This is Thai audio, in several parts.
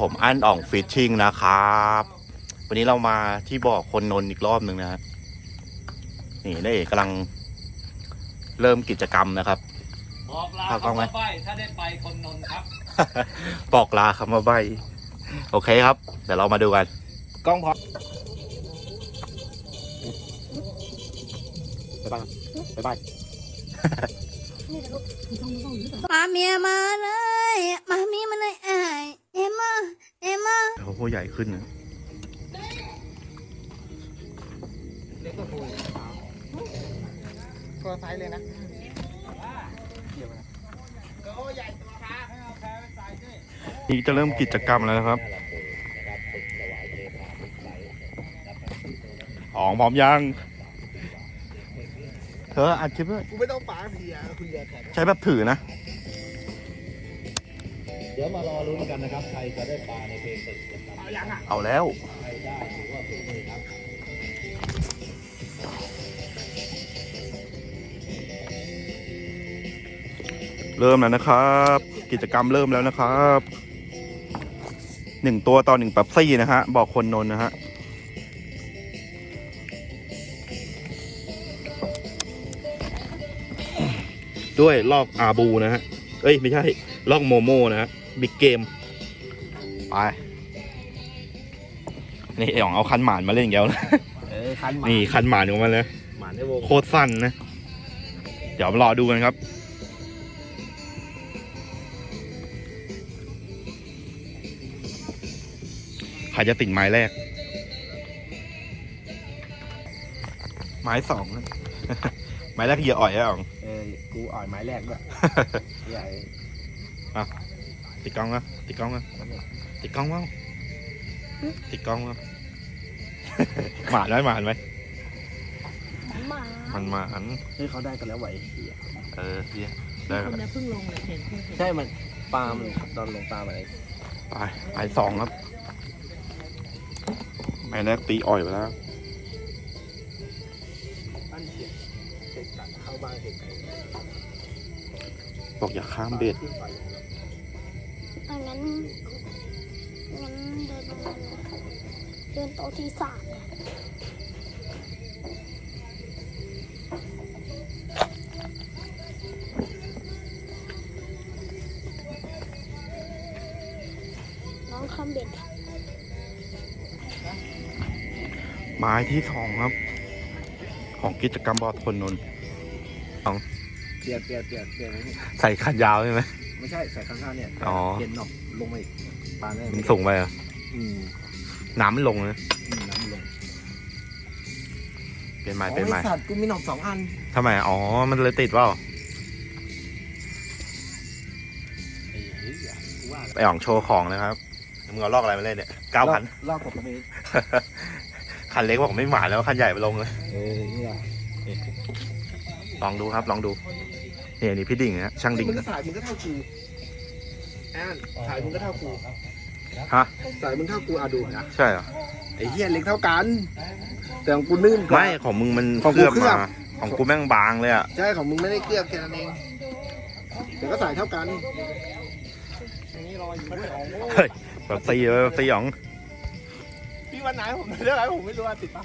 ผมอั้นอ่องฟิชชิ่งนะครับ วันนี้เรามาที่บ่อคนนนท์อีกรอบหนึ่งนะฮะนี่นี่กำลังเริ่มกิจกรรมนะครับ บอกลาเอากล้องไหมคำว่าใบถ้าได้ไปคนนนท์ครับ บอกลาคำว่าใบโอเคครับ เดี๋ยวเรามาดูกัน กล้องพร้อมบ๊ายบายบ๊ายบาย มาเมียมาเลยมาเมียมาเลยเอ้ยเอ็มมาเอ็มมาโอ้โหใหญ่ขึ้นนะเล็กกว่ากูตัวไซส์เลยนะนี่จะเริ่มกิจกรรมแล้วนะครับอ๋องพร้อมยังเธ ออัดคลิปด้วยกูไม่ต้องปาเพียคุยกับแขกใช้แบบถือนะ เดี๋ยวมารอลุ้นกันนะครับ ใครจะได้ปลาในเพลงตึกนะครับเอายังอะเอาแล้ว ใครได้ถือว่าฝีมือครับเริ่มแล้วนะครับ กิจกรรมเริ่มแล้วนะครับหนึ่งตัวต่อหนึ่งปับซี่นะฮะ บอกคนนนท์นะฮะ ด้วยลอกอาบูนะฮะ เอ้ย ไม่ใช่ ลอกโมโมนะฮะบิ๊กเกม ไป นี่ไออ๋องเอาคันหมานมาเล่นอีกแล้วนะเออคันหมานี่คันหมานของมันเลยหมาในวงโคตรสั้นนะ เดี๋ยวรอดูกันครับ ใครจะติดไม้แรก ไม้สองนะไม้แรกเหยื่ออ่อยอะอ๋อง เออกูอ่อยไม้แรกด้วยใหญ่ติดกล้องวะติดกล้องวะติดกล้องวะติดกล้องวะหมานไหมหมานไหมหมามันหมานเฮ้ยเขาได้กันแล้วไหวเฮียเออเฮียได้คนแล้วนี้เพิ่งลงเลยเห็นเพิ่งเห็นใช่มันปลามันตอนลงปลาอะไรไปไปสองครับไม้แรกตีอ่อยไปแล้ว บอกอย่าข้ามเบ็ดขึ้นไปอันนั้นงั้นเดินเดินโต๊ะที่สามนี่ยน้องคำเบ็ดไม้ที่สองครับ ของกิจกรรมบอทนนนท์ เปลี่ยนเปลี่ยนเปลี่ยนเปลี่ยนไอ้นี่ใส่ขันยาวใช่ไหม ไม่ใช่ใส่ข้างๆเนี่ยอ๋อ เปลี่ยนหนอกลงมาอีกปลาได้มันสูงไปเหรอะอืมน้ำมันลงนะอืมน้ำลงเป็นไม้เป็นไม้โอ้ยสัตว์กูมีหนอกสองอันทำไมอ๋อมันเลยติดเปล่าไอ้เหี้ยกูว่าไปอ่องโชว์ของนะครับมึงเอาลอกอะไรมาเล่นเนี่ยเก้าพันลอกกับผมเองคันเล็กบอกไม่หมาแล้วคันใหญ่ไปลงเลย เออเนี่ย ลองดูครับ ลองดูเนี่ยนี่พี่ดิ่งนะช่างดิ่งมึงก็สายมึงก็เท่ากูแอนสายมึงก็เท่ากูฮะสายมึงเท่ากูอะดูนะใช่เหรอไอ้เหี้ยเล็กเท่ากัน แต่ของกูนื่นกว่าไม่ของมึงมันของเคกูลือบเคลือบมาของกูแม่งบางเลยอะใช่ของมึงไม่ได้เคลือบแค่นั้นเองแต่ก็สายเท่ากันเฮ้ยแบบตีเลยแบบตีหยองพี่วันไหนผมเรื่องอะไรผมไม่รู้ว่าติดปะ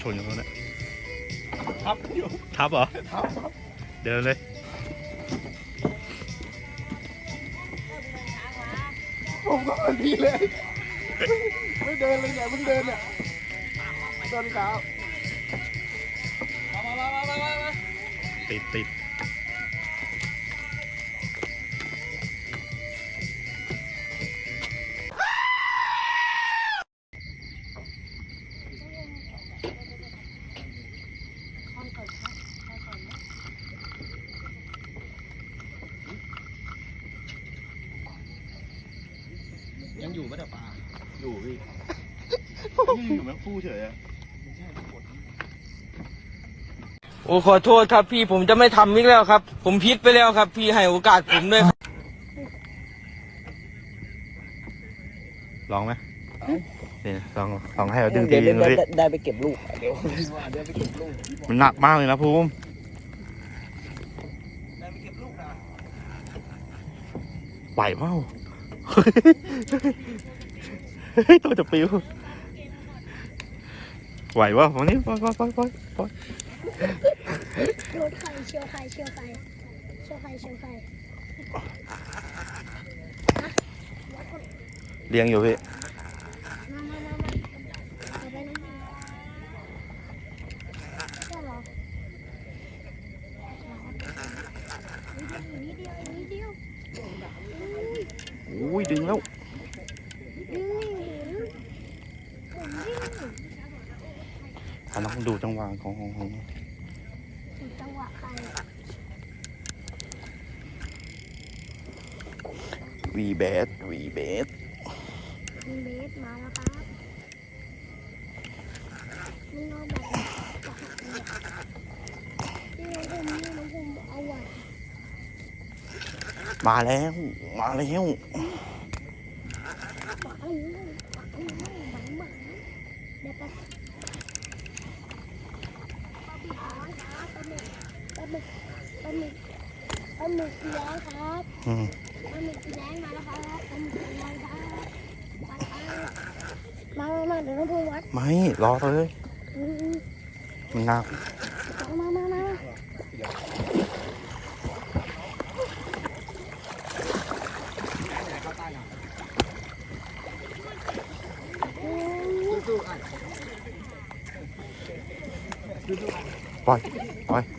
ชนเขาเนี่ย ทับอยู่ทับเหรอ ทับครับเดินเลย ผมก็มันพี่เลย ไม่เดินเลยเนี่ยมึงเดินเนี่ยตอนเช้า มามามามามามาติดติด ยังอยู่แม่งฟู่เฉยอะโอ้ขอโทษครับพี่ผมจะไม่ทำอีกแล้วครับ ผมพิดไปแล้วครับ พี่ให้โอกาสผมด้วยลองไหมนี่ลองลองให้เราดึงทีเดี๋ยวนึงได้ดิได้ไปเก็บลูกเดี๋ยวเดี๋ยวไปเก็บลูกมันหนักมากเลยนะภูมิได้ไปเก็บลูกนะไหวเปล่า เฮ้ยตัวจะปิว ไหววะฝั่งนี้ปล่อยปล่อยปล่อยปล่อยปล่อยเชียวไฟเชียวไฟเชียวไฟเชียวไฟเชียวไฟเลี้ยงอยู่พี่มามามามาเอาไปนะใช่เหรอนิดเดียวนิดเดียวนิดเดียวอุ้ยดึงแล้วดึงนี่เห็นผมวิ่ง อะน้องดูจังหวะของของของถึงจังหวะใครอะวีเบสวีเบสมีเบสมาแล้วครับมึงเอาแบบจะหักเลยนี่น้องผมนี่น้องผมเอาไหวมาแล้วมาแล้วปักอันนี้ปักอันนี้หมาหมาเดี๋ยวไปปลาหมึกปลา หมึกปลาหมึกปลาหมึกร้อนครับอืมปลาหมึกแดงมาแล้วครับปลาหมึกร้อนครับไปไปมามามาเดี๋ยวน้องพูวัดไม่รอเลย อืมมันหนักมามามามาอืมปล่อยปล่อยไม่ได้นี่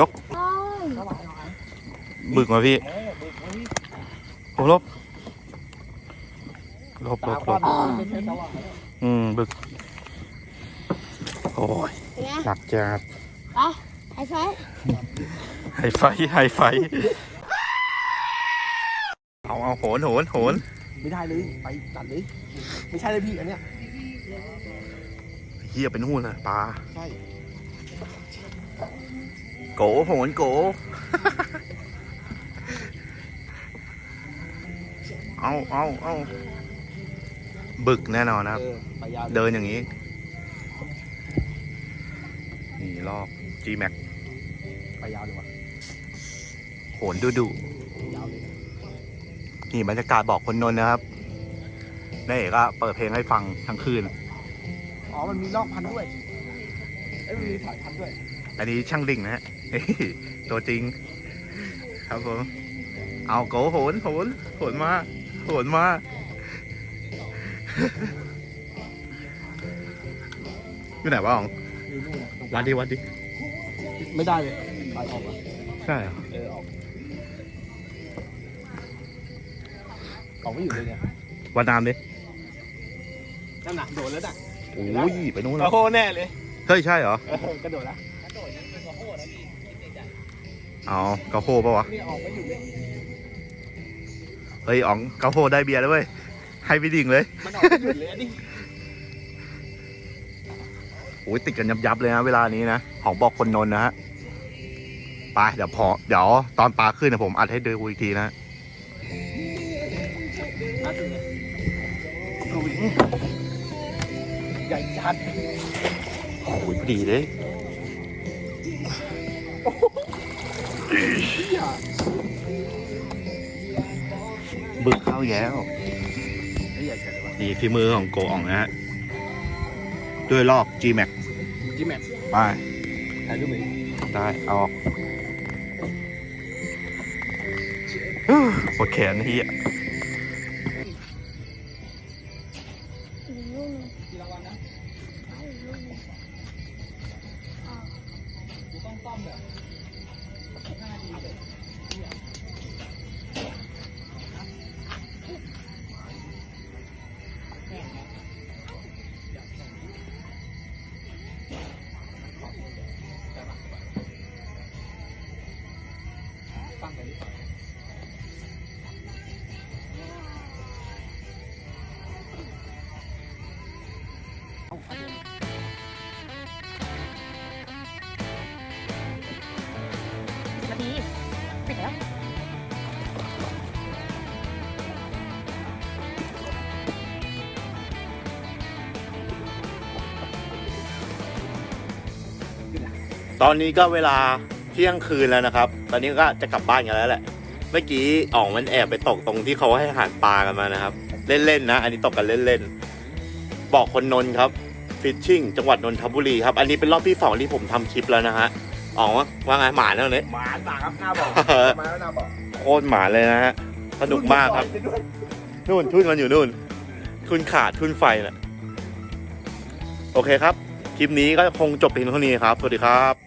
ยกโอ้ยบึกมาพี่ผมลบลบลบลบไม่ใช่ตลอดอืมบึก โอ้ยเป็นไงหนักจัดไปไอ้ไฟไฮไฟไฮไฟเอาเอาโหนโหนโหนไม่ได้เลยไปตัดเลยไม่ใช่เลยพี่อันเนี้ยเฮียเป็นนู่นเลยปลาใช่ โกโหนโก เอาเอาเอาบึกแน่นอนนะครับเออไปยาวเดินอย่างนี้ นี่ลอก G Max ไปยาวดีกว่าโหนดูดูยาวเลยนี่บรรยากาศบอกคนนนท์นะครับนี่ก็เปิดเพลงให้ฟังทั้งคืน อ๋อ มันมีลอกพันด้วย เอ้ยมันมีถอยพันด้วย อันนี้ช่างดิ่งนะฮะ ตัวจริง ครับผม เอาโกโหนโหนโหนมาโหนมาอยู่ไหนวะอ๋องอยู่นู่นน่ะตรงวัดดิวัดดิไม่ได้เลยไปออกมาใช่เหรอเออออกออกไม่อยู่เลยเนี่ยวัดน้ำดินั่นน่ะโดดแล้วน่ะโอ้ยไปนู้นแล้วโอ้โหแน่เลย เฮ้ย ใช่เหรอเออกระโดดแล้ว เอาเกาโฮปะวะนี่ออกไม่อยู่เลยเฮ้ยอ๋องเกาโฮได้เบียร์แล้วเว้ย ให้พี่ดิ่งเลย มันออกไม่หยุดเลยอันนี้โอ้ยติดกันยับยับๆเลยนะเวลานี้นะของบอกคนนนท์นะฮะไปเดี๋ยวพอเดี๋ยวตอนปลาขึ้นเนยผมอัดให้ดูอีกทีนะน่าจะเนี่ยดูดิใหญ่จัดโอ้ยพอดีเลย บึกเข้าแย้วไอ้ใหญ่จัดเลยวะนี่ฝีมือของโกอ่องนะฮะ ด้วยลอก G Max จิมแมทไป ถ่ายรูปหน่อยได้เอาออกฮู้ปวดแขนเฮีย นาทีเสร็จแล้วตอนนี้ก็เวลาเที่ยงคืนแล้วนะครับ ตอนนี้ก็จะกลับบ้านกันแล้วแหละ เมื่อกี้อ่องมันแอบไปตกตรงที่เขาให้อาหารปลากันมานะครับ เล่นๆนะ อันนี้ตกกันเล่นๆ บอกคนนนท์ครับฟิชชิ่งจังหวัดนนทบุรีครับอันนี้เป็นรอบที่สองที่ผมทำคลิปแล้วนะฮะอ๋องว่าว่าไงหมาเนี่ยหมาหมาครับหน้าบอกหมาแล้วหน้าบอกโคตรหมาเลยนะฮะสนุกมากครับนู่นทุ่นมันอยู่นู่นทุนขาดทุนไฟน่ะโอเคครับ คลิปนี้ก็คงจบเพียงเท่านี้ครับ สวัสดีครับ